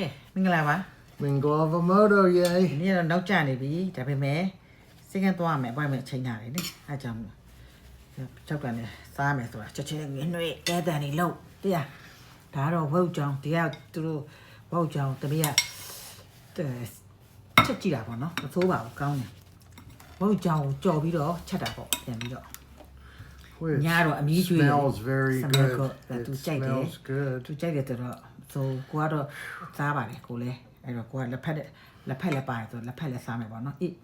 ကဲမင်္ဂလာပါ Mingolavamoto, ဒီ yay. နေ့တော့နောက်ကျနေပြီဒါပေမဲ့စိတ်ကသွားမယ်အပွင့်မဲ့ချိန်ထားတယ်နိအဲကြောင့်မို့ကြောက်ကန်နေစားမယ်ဆိုတာချက်ချင်းငွေနှွေးတဲတန်နေလို့တရားဒါတော့ဝုတ်ကြောင်တရားသူတို့ဝုတ်ကြောင်တမီးကချက်ကြည့်တာပေါ့နော်မဆိုးပါဘူးကောင်းတယ်ဝုတ်ကြောင်ကိုကြော်ပြီးတော့ချက်တာပေါ့ပြန်ပြီးတော့ Which Nyaro, a mi juice. smells very Smells good. good. That It tu chạy thế. smells good. သူကြိုက်တယ်တော့ ဆိုကိုကတော့စားပါတယ်ကိုလည်းအဲ့တော့ကိုကလက်ဖက်တဲ့လက်ဖက်လည်းပါတယ်ဆိုလက်ဖက်လည်းစားမယ်ပေါ့နော်အေး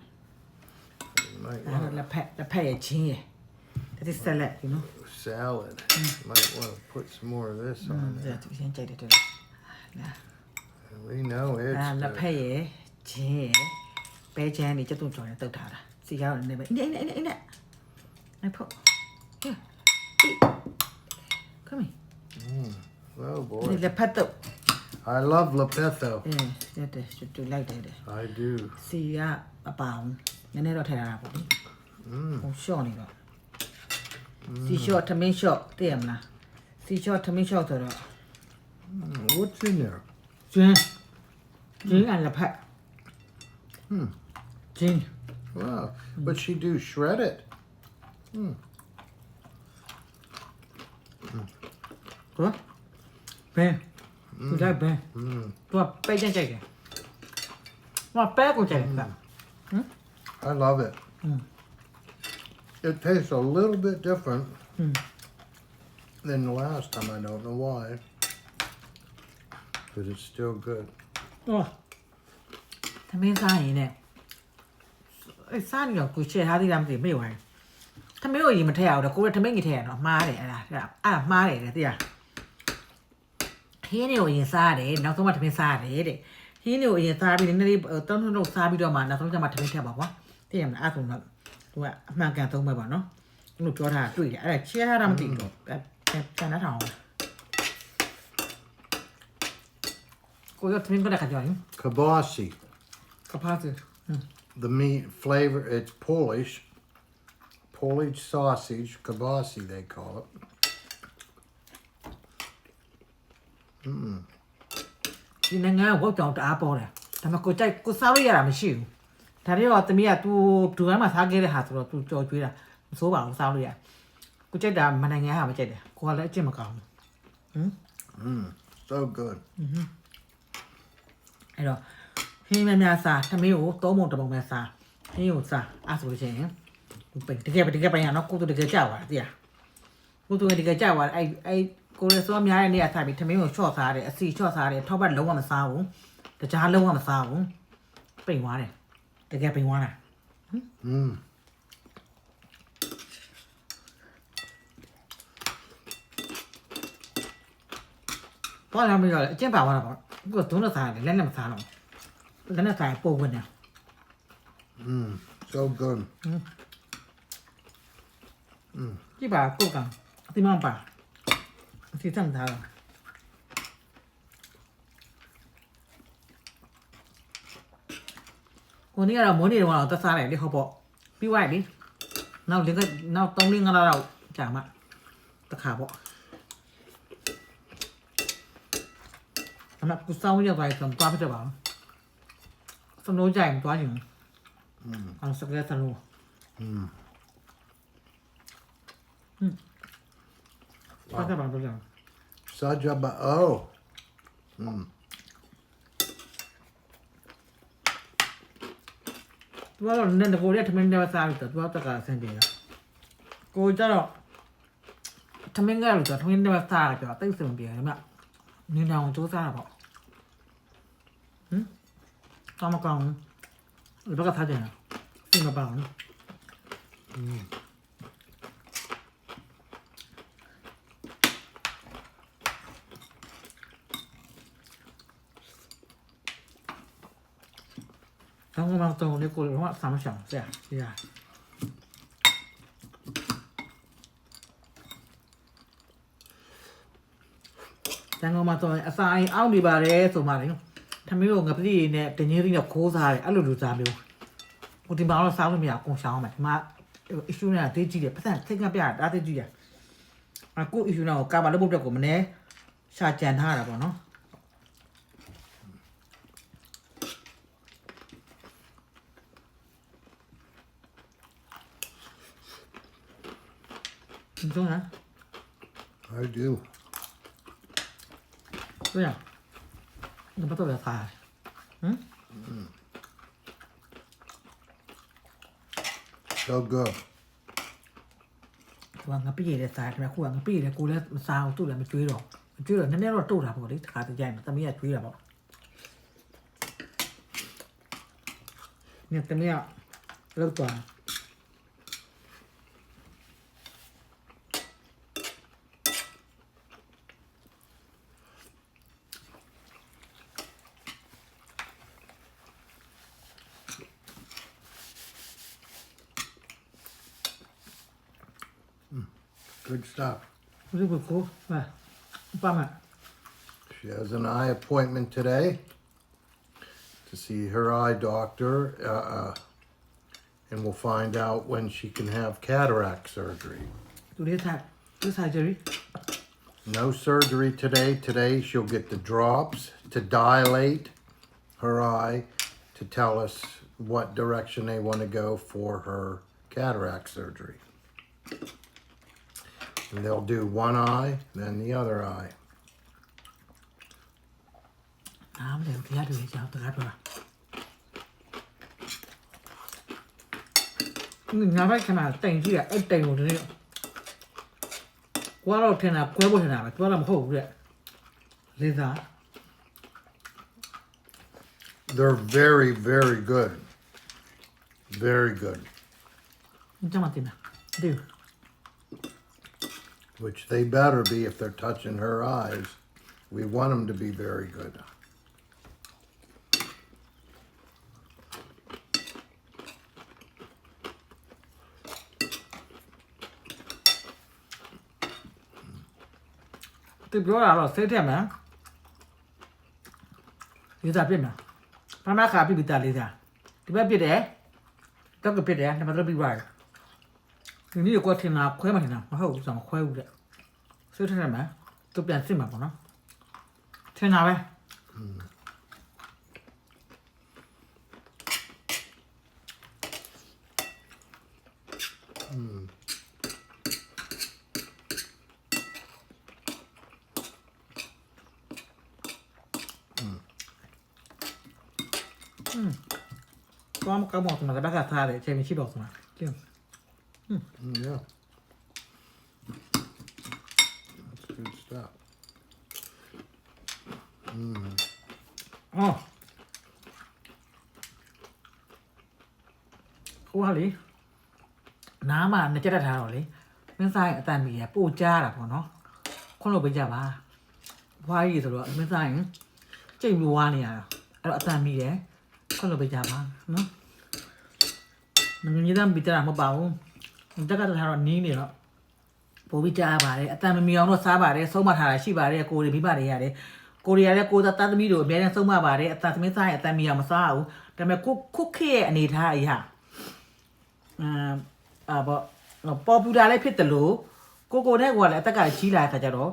You might အဲ့တော့ want လက်ဖက်လက်ဖက်ရဲ့ချင်းရဲ့ that is salad you know salad. Might want to put some more of this อืม on ဒါ there. သူရှင်းကြိုက်တယ်တဲ့ We know အဲ့ it's လက်ဖ good. က်ရဲ့ချင်းရဲ့ပဲချမ်းနေကျက်သွန်ကြော်နဲ့တုတ်ထားတာစီကားတော့နေပဲအင်းအင်းအင်းအင်းအဲ့ဖို့ yeah boy. လက်ဖက်တော့ I love Lepetho. အင်းတက်တယ်တူလိုက်တယ်တဲ့ I do. စီကအပောင်နည်းနည်းတော့ထည့်ရတာပေါ့လေ Mm. ဟိုရှော့နေတော့စီရှော့ထမင်းရှော့သိရမလားစီရှော့ထမင်းရှော့ဆိုတော့ Mm, What's in there? ကျင်းကျင်းအလက်ဖက် Hmm. ကျင်း Wow. But she do shred it. ဟော เป้กูได้เป้ตัวเป้ยังใจแกว่าแป้งกูใจแบบ I love it. It tastes a little bit different than the last time. I don't know why, but it's still good. โอ้ทำไมซ่าอย่เนี่ยไอ้ซ่าเนี่ยกูเชื่อฮาที่ทำสิไม่ไหวถ้าไม่ไหวมันแถวแต่กูวกูจะทำไม่กี่แถวเนาะมาเลยอะไรอะมาเลยเนี่ยที่อะ ဟင်းတွေကိုအရင်စားရတယ်နောက်ဆုံးမှထမင်းစားရတယ်တဲ့ဟင်းတွေကိုအရင်စားပြီးနည်းနည်းလေးတုံးတုံးတုံးစားပြီးတော့မှနောက်ဆုံးကျမှထမင်းထည့်ပါကွာသိရမလားအဲ့ဒါဆိုတော့သူကအမှန်ကန်သုံးပဲပါနော်သူတို့ပြောတာတွေ့တယ်အဲ့ဒါချဲထားတာမသိဘူးတော့အဲ့ဆန်နှထောင်ကိုရထမင်းကလည်းကြောက်ရင် Kabasi. ကပါစ The meat flavor, it's Polish. Polish sausage, kabasi they call it. ဒီနိုင်ငံကဝတ်ကြောင်တအားပေါ်တယ်ဒါပေမဲ့ကိုကြိုက်ကိုစားလို့ရတာမရှိဘူးဒါတွေတော့တမီးက तू ဒူကမ်းမှာစားခဲ့တဲ့ဟာဆိုတော့ तू ကြော်ကျွေးတာမစိုးပါဘူးစားလို့ရကိုကြိုက်တာမနိုင်ငံဟာမကြိုက်တယ်ကိုကလည်းအကျင့်မကောင်းဘူး Mm, so good. အဲ့တော့ဟင်းများများစားသမီးကိုသုံးပုံတစ်ပုံပဲစားဟင်းကိုစားအဲ့ဆိုလို့ရှိရင်ပိတကယ်တကယ်ပိုင်ရနော်ကိုသူတကယ်ကြောက်ပါတိရကိုသူတကယ်ကြောက်ပါအဲ့အဲ့ ကိုရစောများတဲ့နေရာစားပြီးသမီးကိုချော့စားတယ်အစီချော့စားတယ်ထောက်ပတ်လုံးဝမစားဘူးတခြားလုံးဝမစားဘူးပိန်သွားတယ်တကယ်ပိန်သွားတာ Mm. ဘာလဲမရလဲအကျင့်ပါသွားတာပေါ့ကိုသုံးနဲ့စားတယ်လက်နဲ့မစားတော့လက်နဲ့စားပို့ဝင်တယ် Mm, so good. ကြည့်ပါကိုကအတိမပါ ที่ท่านทาวันนี้เราโมนี่เราตัดสาแหลกดิเขาบอกพี่ไหวดิเน่าเลี้ยงก็เน่าต้องเลี้ยงเราเราจามะตะขาบอกสำหรับกูเศร้าเยอะไปสำตัวพี่จะบอกสำนุใจมันตัวอย่างอาสักเดือนสนุอืมอืม Mm. သွားကြပါတော့ကြာ Sajaba. Oh. Mm. သူကတော့နည်းနည်းကိုရထမင်းတွေစားပြီးတော့သူကတက်ကဆင်းပြေတာကိုကြတော့ထမင်းကလို့ဆိုထမင်းတွေစားကြတော့တိတ်ဆင်ပြေတယ်မြနင်းအောင်စူးစားတာပေါ့ဟမ်ကောင်းမကောင်းဒီဘက်ကထားကြတယ်စိမပါဘူး 当我们走的过来的话，咱们想这样，这样。တန်ကုန်မှာဆိုရင်အစာအိမ်အောက်နေပါတယ်ဆိုမှလေထမင်းကိုငပတိရည်နဲ့တငင်းရင်းနဲ့ခိုးစားတယ်အဲ့လိုလူစားမျိုးဟိုဒီမှာတော့စားလို့မရအကုန်ရှောင်းမယ်ဒီမှာ issue နဲ့တေးကြည့်တယ်ပတ်စံသိက်ကပြတာဒါသိကြည့်တယ်အခု issue နဲ့ကိုကာမလို့ပုတ်တက်ကိုမနေရှာကြံထားတာပေါ့နော် You don't, huh? I do. Oh, yeah. The butter is high. Hmm? Mm. So good. วางกระปี้เลยสายแต่กูวางกระปี้เลยกูแล้วมันซาวตู้เลยมันจุยหรอกมันจุยหรอกนั่นแน่รถตู้หรอปกติขาตัวใหญ่มันตะมีอะจุยหรอกเนี่ยตะมีอะเลิกตัว Good stuff. Was it good cook? She has an eye appointment today to see her eye doctor, uh, uh, and we'll find out when she can have cataract surgery. Do they have do surgery? No surgery today. Today she'll get the drops to dilate her eye to tell us what direction they want to go for her cataract surgery. And they'll do one eye, then the other eye. They're very, very good. Very good which they better be if they're touching her eyes. We want them to be very good. 这表达了谁太慢，有点别慢，慢慢看比比大力点，这边别的，这个别的，那边这比玩儿。 ဒီနေ့ကွာထင်တာခွဲမှထင်တာမဟုတ်ဘူးဆိုတော့မခွဲဘူးတဲ့စိတ်ထက်မှာသူပြန်စစ်မှာပေါ့နော်ထင်တာပဲ ကောင်းကောင်းမောက်မှာတက်ကထားတယ်အချိန်မရှိတော့ဆိုမှာကျင်း Mm, Yeah. That's good stuff. အော်ဟိုဟာလေနားမှာနှစ်ချက်တက်ထားတော့လေမင်းဆိုင်အတန်မီရပို့ကြားတာပေါ့နော်ခွန်းလို့ပေးကြပါဘွားကြီးဆိုတော့မင်းဆိုင်ကြိတ်ပြီးဝါနေရတာအဲ့တော့အတန်မီရခွန်းလို့ပေးကြပါနော်မင်းကြီးတမ်းပြီးတာမဟုတ်ပါဘူး တက်ကတက်ထားတော့နင်းနေတော့ပိုပြီးကြားပါတယ်အတန်မမီအောင်တော့စားပါတယ်ဆုံးမထားတာရှိပါတယ်ကိုရီမိဘတွေရတယ်ကိုရီးယားလည်းကိုသားသားသမီးတို့အများနဲ့ဆုံးမပါတယ်အတန်သမီးစားရင်အတန်မီအောင်မစားဘူးဒါပေမဲ့ကိုခုခေတ်ရဲ့အနေထားအရာအမ်အဘောပေါ်ပူလာလည်းဖြစ်တယ်လို့ကိုကိုနဲ့ကိုကလည်းအသက်ကကြီးလာတဲ့ခါကျတော့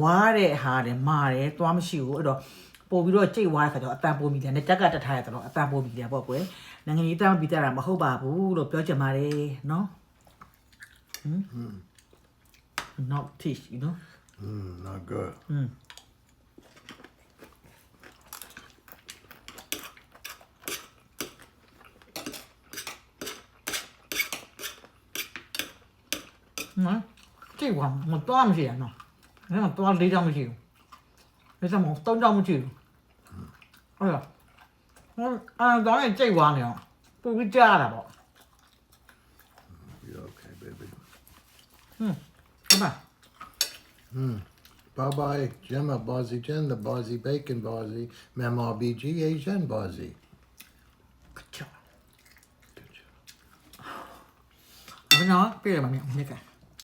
ဝါတဲ့ဟာတယ်မာတယ်သွားမရှိဘူးအဲ့တော့ပို့ပြီးတော့ကြိတ်ဝါတဲ့ခါကျတော့အတန်ပို့မိတယ်နဲ့တက်ကတက်ထားရတော့အတန်ပို့မိတယ်ပေါ့ကွယ်နိုင်ငံကြီးတောင်းပြီးတတာမဟုတ်ပါဘူးလို့ပြောချင်ပါတယ်နော် Mm. Mm. Not taste, you know? Mm, not good. Mm. Nói, chứ còn một toa một chuyện nào nếu mà toa lý ra một chiều thế sao một tấn ra một chiều hmm. ôi à nó nói là chơi hoàn Không tôi cứ cha là bọn Hmm. Come on. Hmm. Bye-bye, Gemma, Bozzy Jen, the Bozzy Bacon Bozzy, Mem RBG, Asian Bozzy. Good job. Good job. 我不知道，别人把面那个。